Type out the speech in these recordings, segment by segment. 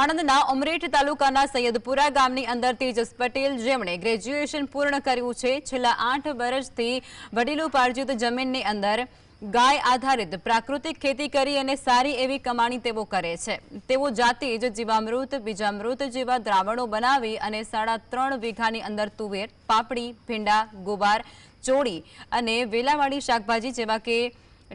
આણંદના ઉમરેઠ તાલુકાના સૈયદપુરા ગામની અંદર તેજસ પટેલ જેમણે ગ્રેજ્યુએશન પૂર્ણ કર્યું છે. છેલ્લા આઠ વર્ષથી વડીલોપાર્જિત જમીનની અંદર ગાય આધારિત પ્રાકૃતિક ખેતી કરી અને સારી એવી કમાણી તેઓ કરે છે. તેઓ જાતે જ જીવામૃત, બીજામૃત જેવા દ્રાવણો બનાવી અને સાડા ત્રણ વીઘાની અંદર તુવેર, પાપડી, ભીંડા, ગોબાર, ચોળી અને વેલાવાળી શાકભાજી જેવા કે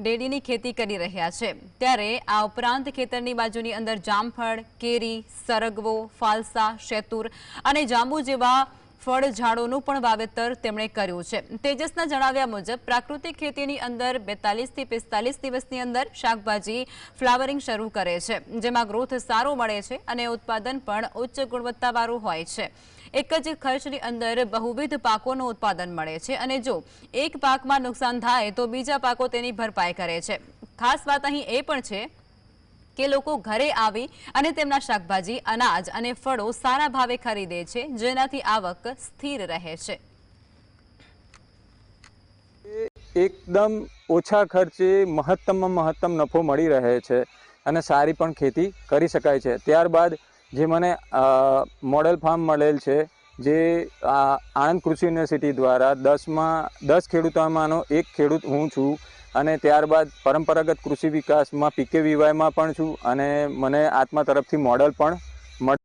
ડેડીની ખેતી કરી રહ્યા છે. ત્યારે આ ઉપરાંત ખેતરની બાજુની અંદર જામફળ, કેરી, સરગવો, ફાલસા, શેતુર અને જાંબુ જેવા ફળ ઝાડોનું પણ વાવેતર તેમણે કર્યું છે. તેજસના જણાવ્યા મુજબ, પ્રાકૃતિક ખેતીની અંદર બેતાલીસથી પિસ્તાલીસ દિવસની અંદર શાકભાજી ફ્લાવરિંગ શરૂ કરે છે, જેમાં ગ્રોથ સારો મળે છે અને ઉત્પાદન પણ ઉચ્ચ ગુણવત્તાવાળું હોય છે. એક જ ખર્ચની અંદર બહુવિધ પાકોનું ઉત્પાદન મળે છે અને જો એક પાકમાં નુકસાન થાય તો બીજા પાકો તેની ભરપાઈ કરે છે. ખાસ વાત અહીં એ પણ છે કે લોકો ઘરે આવી અને તેમના શાકભાજી, અનાજ અને ફળો સારા ભાવે ખરીદે છે, જેનાથી આવક સ્થિર રહે છે. એકદમ ઓછા ખર્ચે મહત્તમમાં મહત્તમ નફો મળી રહે છે અને સારી પણ ખેતી કરી શકાય છે. ત્યારબાદ જે મને મોડેલ ફાર્મ મળેલ છે, જે આણંદ કૃષિ યુનિવર્સિટી દ્વારા દસમાં, દસ ખેડૂતોમાંનો એક ખેડૂત હું છું અને ત્યારબાદ પરંપરાગત કૃષિ વિકાસમાં પીકે વીવાયમાં પણ છું અને મને આત્મા તરફથી મોડલ પણ